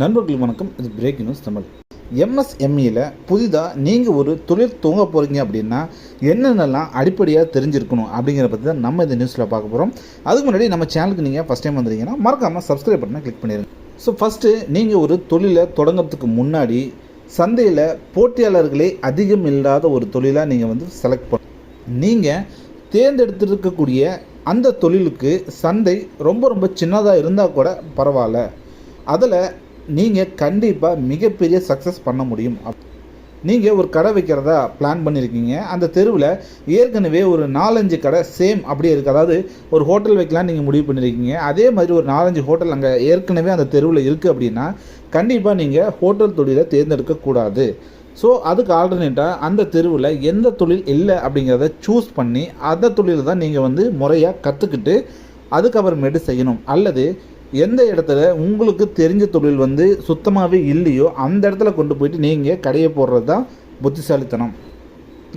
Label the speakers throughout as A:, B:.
A: நண்பர்கள் வணக்கம். இது பிரேக் நியூஸ் தமிழ். எம்எஸ்எம்இயில் புதிதாக நீங்கள் ஒரு தொழில் துவங்க போகிறீங்க அப்படின்னா என்னென்னலாம் அடிப்படையாக தெரிஞ்சிருக்கணும் அப்படிங்கிற பற்றி தான் நம்ம இந்த நியூஸில் பார்க்க போகிறோம் அதுக்கு முன்னாடி நம்ம சேனலுக்கு நீங்கள் ஃபஸ்ட் டைம் வந்துருங்கன்னா மறக்காமல் சப்ஸ்கிரைப் பண்ணால் கிளிக் பண்ணிடுங்க ஸோ ஃபஸ்ட்டு நீங்கள் ஒரு தொழிலை தொடங்கிறதுக்கு முன்னாடி சந்தையில் போட்டியாளர்களே அதிகம் இல்லாத ஒரு தொழிலாக நீங்கள் வந்து செலக்ட் பண்ண நீங்கள் தேர்ந்தெடுத்திருக்கக்கூடிய அந்த தொழிலுக்கு சந்தை ரொம்ப ரொம்ப சின்னதாக இருந்தால் கூட பரவாயில்ல. அதில் நீங்கள் கண்டிப்பாக மிகப்பெரிய சக்ஸஸ் பண்ண முடியும். நீங்கள் ஒரு கடை வைக்கிறதா பிளான் பண்ணியிருக்கீங்க அந்த தெருவில் ஏற்கனவே ஒரு நாலஞ்சு கடை சேம் அப்படியே இருக்குது அதாவது ஒரு ஹோட்டல் வைக்கலாம் நீங்கள் முடிவு பண்ணியிருக்கீங்க அதே மாதிரி ஒரு நாலஞ்சு ஹோட்டல் அங்கே ஏற்கனவே அந்த தெருவில் இருக்குது அப்படின்னா கண்டிப்பாக நீங்கள் ஹோட்டல் தொழிலை தேர்ந்தெடுக்கக்கூடாது ஸோ அதுக்கு ஆல்டர்னேட்டாக அந்த தெருவில் எந்த தொழில் இல்லை அப்படிங்கிறத சூஸ் பண்ணி அந்த தொழிலை தான் நீங்கள் வந்து முறையாக கற்றுக்கிட்டு அதுக்கப்புறமேட்டு செய்யணும். அல்லது எந்த இடத்துல உங்களுக்கு தெரிஞ்ச தொழில் வந்து சுத்தமாகவே இல்லையோ அந்த இடத்துல கொண்டு போயிட்டு நீங்கள் கடையை போடுறது தான் புத்திசாலித்தனம்.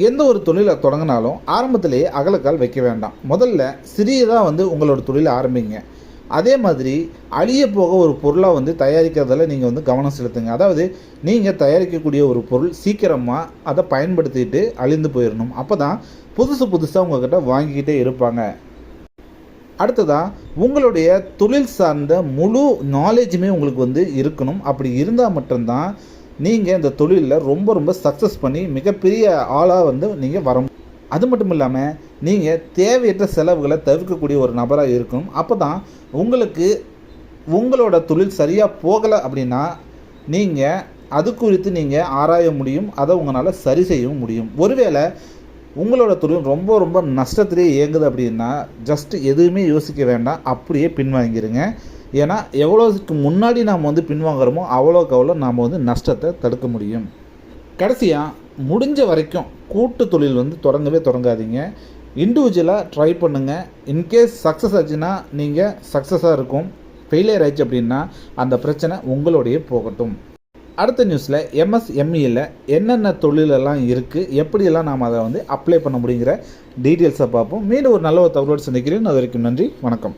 A: எந்த ஒரு தொழிலை தொடங்கினாலும் ஆரம்பத்திலேயே அகலக்கால் வைக்க வேண்டாம். முதல்ல சிறியதாக வந்து உங்களோட தொழிலை ஆரம்பிங்க. அதே மாதிரி அழிய போக ஒரு பொருளாக வந்து தயாரிக்கிறதால நீங்கள் வந்து கவனம் செலுத்துங்க. அதாவது நீங்கள் தயாரிக்கக்கூடிய ஒரு பொருள் சீக்கிரமாக அதை பயன்படுத்திட்டு அழிந்து போயிடணும். அப்போ தான் புதுசு புதுசாக உங்கள்கிட்ட வாங்கிக்கிட்டே இருப்பாங்க. அடுத்ததாக உங்களுடைய தொழில் சார்ந்த முழு நாலேஜுமே உங்களுக்கு வந்து இருக்கணும். அப்படி இருந்தால் மட்டும்தான் நீங்கள் இந்த தொழிலில் ரொம்ப ரொம்ப சக்ஸஸ் பண்ணி மிகப்பெரிய ஆளாக வந்து நீங்கள் வர அது மட்டும் இல்லாமல் நீங்கள் தேவையற்ற செலவுகளை தவிர்க்கக்கூடிய ஒரு நபராக இருக்கணும் அப்போ தான் உங்களுக்கு உங்களோட தொழில் சரியாக போகலை அப்படின்னா நீங்கள் அது குறித்து நீங்கள் ஆராய முடியும். அதை உங்களால் சரி செய்யவும் முடியும். ஒருவேளை உங்களோட தொழில் ரொம்ப ரொம்ப நஷ்டத்திலே இயங்குது அப்படின்னா ஜஸ்ட்டு எதுவுமே யோசிக்க வேண்டாம். அப்படியே பின்வாங்கிருங்க. ஏன்னா எவ்வளோக்கு முன்னாடி நாம் வந்து பின்வாங்குறோமோ அவ்வளோக்கு அவ்வளோ நாம் வந்து நஷ்டத்தை தடுக்க முடியும். கடைசியாக முடிஞ்ச வரைக்கும் கூட்டு தொழில் வந்து தொடங்கவே தொடங்காதீங்க. இண்டிவிஜுவலாக ட்ரை பண்ணுங்கள் இன்கேஸ் சக்ஸஸ் ஆச்சுன்னா நீங்கள் சக்ஸஸாக இருக்கும். ஃபெயிலியர் ஆயிடுச்சு அப்படின்னா அந்த பிரச்சனை உங்களுடைய போகட்டும். அடுத்த நியூஸில் எம்எஸ்எம்இயில் என்னென்ன தொழிலெல்லாம் இருக்குது எப்படியெல்லாம் நாம் அதை வந்து அப்ளை பண்ண முடியுங்கிற டீட்டெயில்ஸை பார்ப்போம். மீண்டும் ஒரு நல்ல ஒரு தகவலோடு சந்திக்கிறேன். அது வரைக்கும் நன்றி வணக்கம்.